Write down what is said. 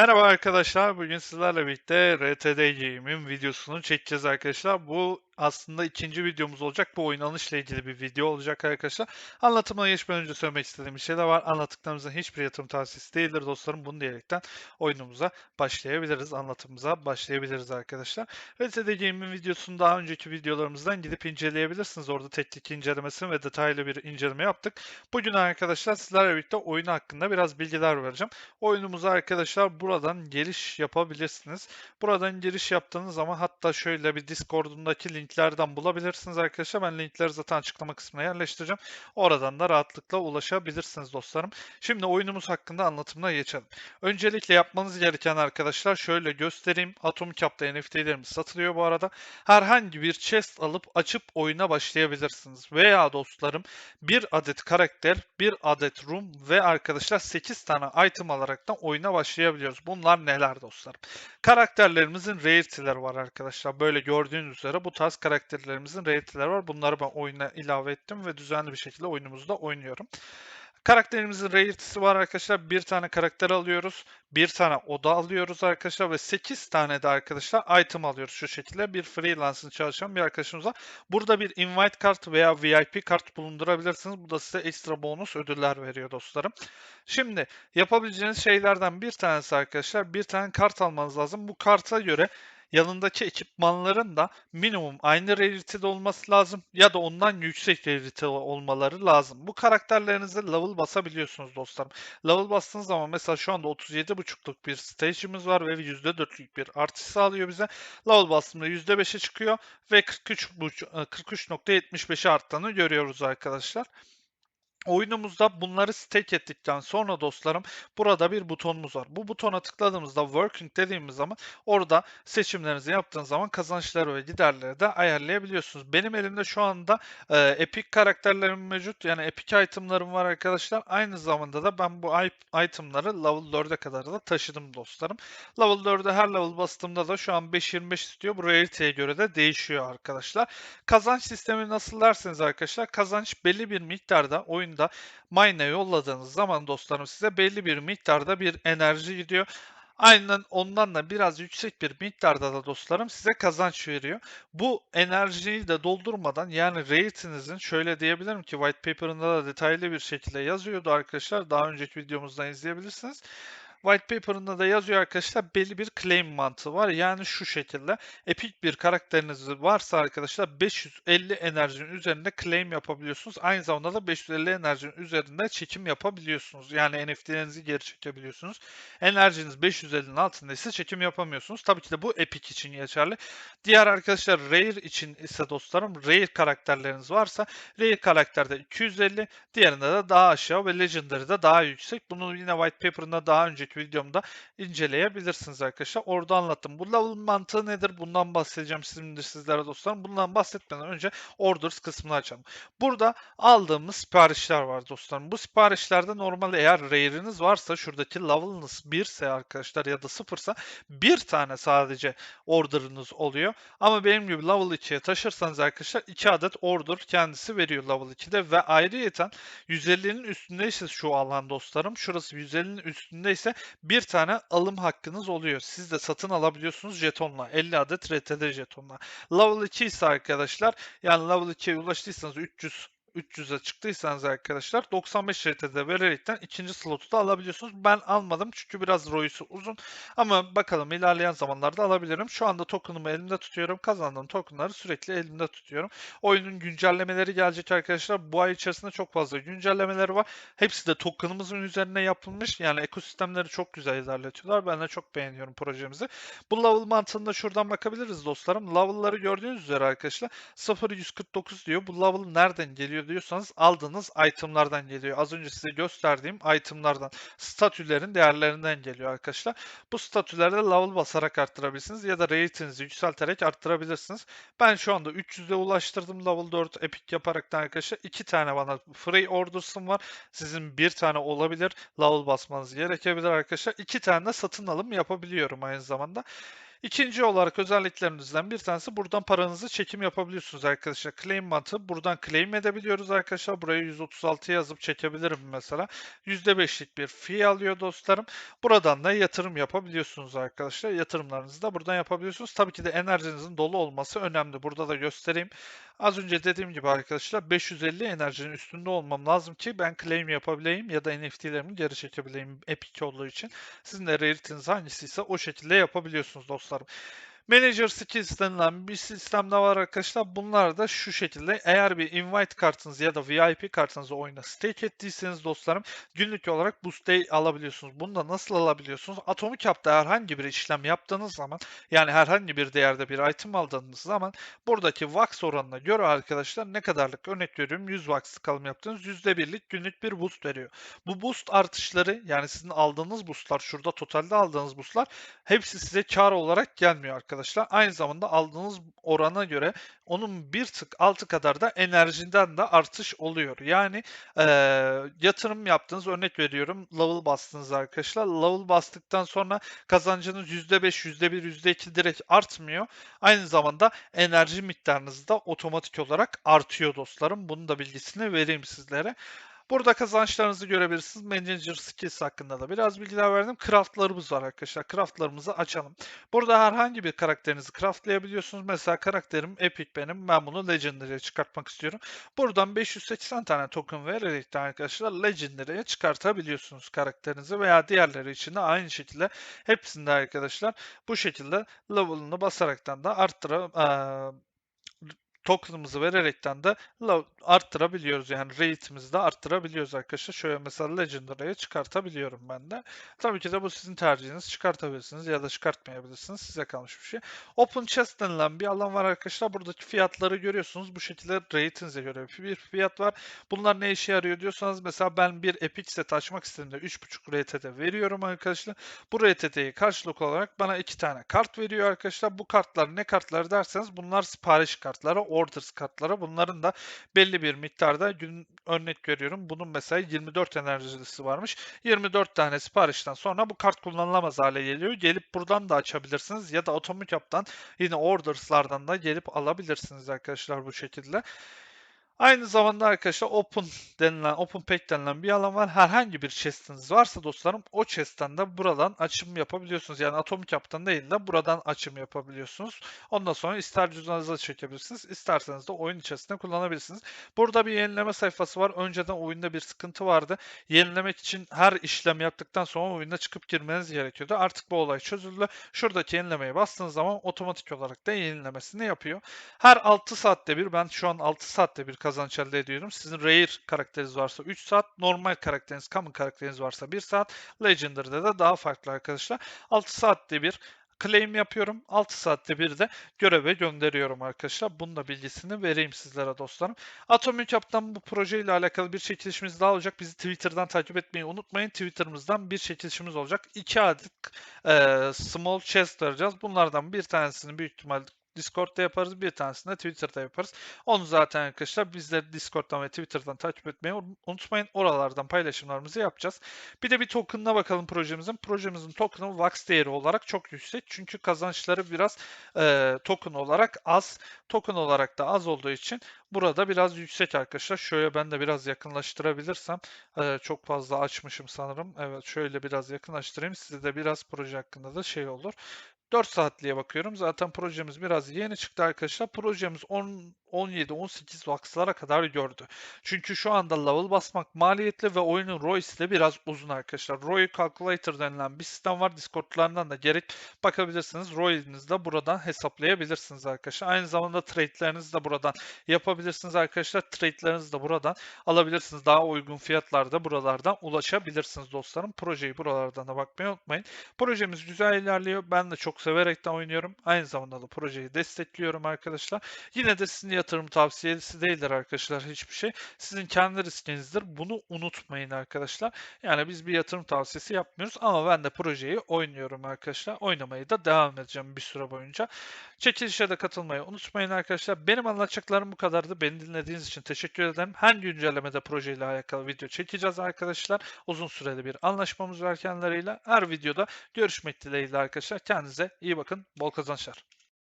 Merhaba arkadaşlar. Bugün sizlerle birlikte RTD Game'in videosunu çekeceğiz arkadaşlar. Bu aslında ikinci videomuz olacak. Bu oynanışla ilgili bir video olacak arkadaşlar. Anlatımına geçmeden önce söylemek istediğim bir şey de var. Anlattıklarımızın hiçbir yatırım tavsiyesi değildir dostlarım. Bunu diyerekten oyunumuza başlayabiliriz. Anlatımıza başlayabiliriz arkadaşlar. RTD Game'in videosunu daha önceki videolarımızdan gidip inceleyebilirsiniz. Orada teknik incelemesini ve detaylı bir inceleme yaptık. Bugün arkadaşlar sizlerle birlikte oyunu hakkında biraz bilgiler vereceğim. Oyunumuza arkadaşlar buradan giriş yapabilirsiniz. Buradan giriş yaptığınız zaman hatta şöyle bir Discord'undaki linklerden bulabilirsiniz arkadaşlar. Ben linkleri zaten açıklama kısmına yerleştireceğim. Oradan da rahatlıkla ulaşabilirsiniz dostlarım. Şimdi oyunumuz hakkında anlatımına geçelim. Öncelikle yapmanız gereken arkadaşlar şöyle göstereyim. Atom Cap'ta NFT'lerimiz satılıyor bu arada. Herhangi bir chest alıp açıp oyuna başlayabilirsiniz. Veya dostlarım bir adet karakter, bir adet room ve arkadaşlar 8 tane item alaraktan oyuna başlayabiliyoruz. Bunlar neler dostlarım? Karakterlerimizin rarity'leri var arkadaşlar. Böyle gördüğünüz üzere bu tarz karakterlerimizin rarity'leri var. Bunları ben oyuna ilave ettim ve düzenli bir şekilde oyunumuzda oynuyorum. Karakterimizin rarity'si var arkadaşlar. Bir tane karakter alıyoruz. Bir tane oda alıyoruz arkadaşlar ve 8 tane de arkadaşlar item alıyoruz şu şekilde. Bir freelance'ın çalışan bir arkadaşımıza. Burada bir invite kart veya VIP kart bulundurabilirsiniz. Bu da size ekstra bonus ödüller veriyor dostlarım. Şimdi yapabileceğiniz şeylerden bir tanesi arkadaşlar bir tane kart almanız lazım. Bu karta göre yanındaki ekipmanların da minimum aynı rarity'de olması lazım ya da ondan yüksek rarity olmaları lazım. Bu karakterlerinizi level basabiliyorsunuz dostlarım. Level bastığınız zaman mesela şu anda 37.5'luk bir stage'imiz var ve %4'lük bir artış sağlıyor bize. Level bastığımda %5'e çıkıyor ve 43.75'e arttığını görüyoruz arkadaşlar. Oyunumuzda bunları stake ettikten sonra dostlarım burada bir butonumuz var. Bu butona tıkladığımızda working dediğimiz zaman orada seçimlerinizi yaptığınız zaman kazançları ve giderleri de ayarlayabiliyorsunuz. Benim elimde şu anda e, epic karakterlerim mevcut. Yani epic itemlarım var arkadaşlar. Aynı zamanda da ben bu itemları level 4'e kadar da taşıdım dostlarım. Level 4'e her level bastığımda da şu an 5.25 istiyor. Bu rarity'ye göre de değişiyor arkadaşlar. Kazanç sistemi nasıl derseniz arkadaşlar kazanç belli bir miktarda oyun oyunda mine'e yolladığınız zaman dostlarım size belli bir miktarda bir enerji gidiyor. Aynen ondan da biraz yüksek bir miktarda da dostlarım size kazanç veriyor. Bu enerjiyi de doldurmadan yani rate'inizin şöyle diyebilirim ki white paper'ında da detaylı bir şekilde yazıyordu arkadaşlar. Daha önceki videomuzdan izleyebilirsiniz. White paper'ında da yazıyor arkadaşlar belli bir claim mantığı var. Yani şu şekilde epic bir karakteriniz varsa arkadaşlar 550 enerjinin üzerinde claim yapabiliyorsunuz. Aynı zamanda da 550 enerjinin üzerinde çekim yapabiliyorsunuz. Yani NFT'lerinizi geri çekebiliyorsunuz. Enerjiniz 550'nin altında ise çekim yapamıyorsunuz. Tabii ki de bu epic için geçerli. Diğer arkadaşlar rare için ise dostlarım rare karakterleriniz varsa rare karakterde 250 diğerinde de daha aşağı ve legendary'de daha yüksek. Bunu yine white paper'ında daha önce önceki videomda inceleyebilirsiniz arkadaşlar. Orada anlattım. Bu level mantığı nedir? Bundan bahsedeceğim şimdi sizlere dostlarım. Bundan bahsetmeden önce orders kısmını açalım. Burada aldığımız siparişler var dostlarım. Bu siparişlerde normalde eğer rare'iniz varsa şuradaki level'ınız 1 ise arkadaşlar ya da 0 ise bir tane sadece order'ınız oluyor. Ama benim gibi level 2'ye taşırsanız arkadaşlar 2 adet order kendisi veriyor level 2'de ve ayrıyeten 150'nin üstündeyse şu alan dostlarım şurası 150'nin üstündeyse bir tane alım hakkınız oluyor. Siz de satın alabiliyorsunuz jetonla. 50 adet RTD jetonla. Level 2 ise arkadaşlar yani level 2'ye ulaştıysanız 300 300'e çıktıysanız arkadaşlar 95 RT'de vererekten ikinci slotu da alabiliyorsunuz. Ben almadım çünkü biraz ROI'su uzun. Ama bakalım ilerleyen zamanlarda alabilirim. Şu anda token'ımı elimde tutuyorum. Kazandığım token'ları sürekli elimde tutuyorum. Oyunun güncellemeleri gelecek arkadaşlar. Bu ay içerisinde çok fazla güncellemeleri var. Hepsi de token'ımızın üzerine yapılmış. Yani ekosistemleri çok güzel ilerletiyorlar. Ben de çok beğeniyorum projemizi. Bu level mantığında şuradan bakabiliriz dostlarım. Level'ları gördüğünüz üzere arkadaşlar 0149 diyor. Bu level nereden geliyor? Geliyor diyorsanız aldığınız itemlardan geliyor. Az önce size gösterdiğim itemlardan, statülerin değerlerinden geliyor arkadaşlar. Bu statülerde level basarak arttırabilirsiniz ya da rate'inizi yükselterek arttırabilirsiniz. Ben şu anda 300'e ulaştırdım level 4 epic yaparak da arkadaşlar. 2 tane bana free orders'ım var. Sizin bir tane olabilir. Level basmanız gerekebilir arkadaşlar. 2 tane de satın alım yapabiliyorum aynı zamanda. İkinci olarak özelliklerinizden bir tanesi buradan paranızı çekim yapabiliyorsunuz arkadaşlar. Claim mantığı buradan claim edebiliyoruz arkadaşlar. Buraya 136 yazıp çekebilirim mesela. %5'lik bir fee alıyor dostlarım. Buradan da yatırım yapabiliyorsunuz arkadaşlar. Yatırımlarınızı da buradan yapabiliyorsunuz. Tabii ki de enerjinizin dolu olması önemli. Burada da göstereyim. Az önce dediğim gibi arkadaşlar 550 enerjinin üstünde olmam lazım ki ben claim yapabileyim ya da NFT'lerimi geri çekebileyim Epic olduğu için. Sizin de rarity'niz hangisiyse o şekilde yapabiliyorsunuz dostlarım. Manager Skills denilen bir sistem de var arkadaşlar. Bunlar da şu şekilde. Eğer bir invite kartınızı ya da VIP kartınızı oyuna stake ettiyseniz dostlarım günlük olarak boost day alabiliyorsunuz. Bunu da nasıl alabiliyorsunuz? Atomic Hub'da herhangi bir işlem yaptığınız zaman yani herhangi bir değerde bir item aldığınız zaman buradaki wax oranına göre arkadaşlar ne kadarlık örnek veriyorum 100 wax kalım yaptığınız %1'lik günlük bir boost veriyor. Bu boost artışları yani sizin aldığınız boostlar şurada totalde aldığınız boostlar hepsi size kar olarak gelmiyor arkadaşlar. Aynı zamanda aldığınız orana göre onun bir tık altı kadar da enerjinden de artış oluyor. Yani eee, yatırım yaptığınız örnek veriyorum level bastınız arkadaşlar. Level bastıktan sonra kazancınız %5, %1, %2 direkt artmıyor. Aynı zamanda enerji miktarınız da otomatik olarak artıyor dostlarım. Bunun da bilgisini vereyim sizlere. Burada kazançlarınızı görebilirsiniz. Manager Skills hakkında da biraz bilgiler verdim. Craftlarımız var arkadaşlar. Craftlarımızı açalım. Burada herhangi bir karakterinizi craftlayabiliyorsunuz. Mesela karakterim Epic benim. Ben bunu Legendary'e çıkartmak istiyorum. Buradan 580 tane token vererek de arkadaşlar Legendary'e çıkartabiliyorsunuz karakterinizi veya diğerleri için de aynı şekilde hepsinde arkadaşlar bu şekilde level'ını basaraktan da arttıra token'ımızı vererekten de arttırabiliyoruz. Yani rate'imizi de arttırabiliyoruz arkadaşlar. Şöyle mesela Legendary'e çıkartabiliyorum ben de. Tabii ki de bu sizin tercihiniz. Çıkartabilirsiniz ya da çıkartmayabilirsiniz. Size kalmış bir şey. Open Chest denilen bir alan var arkadaşlar. Buradaki fiyatları görüyorsunuz. Bu şekilde rate'inize göre bir fiyat var. Bunlar ne işe yarıyor diyorsanız mesela ben bir Epic set açmak istediğimde 3.5 RTD veriyorum arkadaşlar. Bu RTD'yi karşılık olarak bana iki tane kart veriyor arkadaşlar. Bu kartlar ne kartları derseniz bunlar sipariş kartları orders kartlara. Bunların da belli bir miktarda gün örnek veriyorum. Bunun mesela 24 enerjisi varmış. 24 tane siparişten sonra bu kart kullanılamaz hale geliyor. Gelip buradan da açabilirsiniz ya da Atomic Hub'dan yine orders'lardan da gelip alabilirsiniz arkadaşlar bu şekilde. Aynı zamanda arkadaşlar open denilen, open pack denilen bir alan var. Herhangi bir chest'iniz varsa dostlarım o chest'ten de buradan açım yapabiliyorsunuz. Yani Atomic Hub'tan değil de buradan açım yapabiliyorsunuz. Ondan sonra ister cüzdanınıza çekebilirsiniz, isterseniz de oyun içerisinde kullanabilirsiniz. Burada bir yenileme sayfası var. Önceden oyunda bir sıkıntı vardı. Yenilemek için her işlem yaptıktan sonra oyunda çıkıp girmeniz gerekiyordu. Artık bu olay çözüldü. Şuradaki yenilemeye bastığınız zaman otomatik olarak da yenilemesini yapıyor. Her 6 saatte bir ben şu an 6 saatte bir kazanç elde ediyorum. Sizin rare karakteriniz varsa 3 saat, normal karakteriniz, common karakteriniz varsa 1 saat, legendary'de de daha farklı arkadaşlar. 6 saatte bir claim yapıyorum. 6 saatte bir de göreve gönderiyorum arkadaşlar. Bunun da bilgisini vereyim sizlere dostlarım. Atomic Hub'dan bu projeyle alakalı bir çekilişimiz daha olacak. Bizi Twitter'dan takip etmeyi unutmayın. Twitter'ımızdan bir çekilişimiz olacak. 2 adet e, small chest vereceğiz. Bunlardan bir tanesini büyük ihtimal Discord'da yaparız. Bir tanesini de Twitter'da yaparız. Onu zaten arkadaşlar bizleri Discord'dan ve Twitter'dan takip etmeyi unutmayın. Oralardan paylaşımlarımızı yapacağız. Bir de bir token'ına bakalım projemizin. Projemizin token'ı Wax değeri olarak çok yüksek. Çünkü kazançları biraz e, token olarak az. Token olarak da az olduğu için burada biraz yüksek arkadaşlar. Şöyle ben de biraz yakınlaştırabilirsem. E, çok fazla açmışım sanırım. Evet şöyle biraz yakınlaştırayım. Size de biraz proje hakkında da şey olur. 4 saatliğe bakıyorum. Zaten projemiz biraz yeni çıktı arkadaşlar. Projemiz 10 17-18 vakslara kadar gördü. Çünkü şu anda level basmak maliyetli ve oyunun ROI'si biraz uzun arkadaşlar. ROI Calculator denilen bir sistem var. Discord'larından da gerek bakabilirsiniz. ROI'nizi de buradan hesaplayabilirsiniz arkadaşlar. Aynı zamanda trade'lerinizi de buradan yapabilirsiniz arkadaşlar. Trade'lerinizi de buradan alabilirsiniz. Daha uygun fiyatlarda buralardan ulaşabilirsiniz dostlarım. Projeyi buralardan da bakmayı unutmayın. Projemiz güzel ilerliyor. Ben de çok severek de oynuyorum. Aynı zamanda da projeyi destekliyorum arkadaşlar. Yine de sizin yatırım tavsiyesi değildir arkadaşlar hiçbir şey. Sizin kendi riskinizdir. Bunu unutmayın arkadaşlar. Yani biz bir yatırım tavsiyesi yapmıyoruz ama ben de projeyi oynuyorum arkadaşlar. Oynamayı da devam edeceğim bir süre boyunca. Çekilişe de katılmayı unutmayın arkadaşlar. Benim anlatacaklarım bu kadardı. Beni dinlediğiniz için teşekkür ederim. Her güncellemede projeyle alakalı video çekeceğiz arkadaşlar. Uzun süreli bir anlaşmamız var kendileriyle. Her videoda görüşmek dileğiyle arkadaşlar. Kendinize iyi bakın. Bol kazançlar.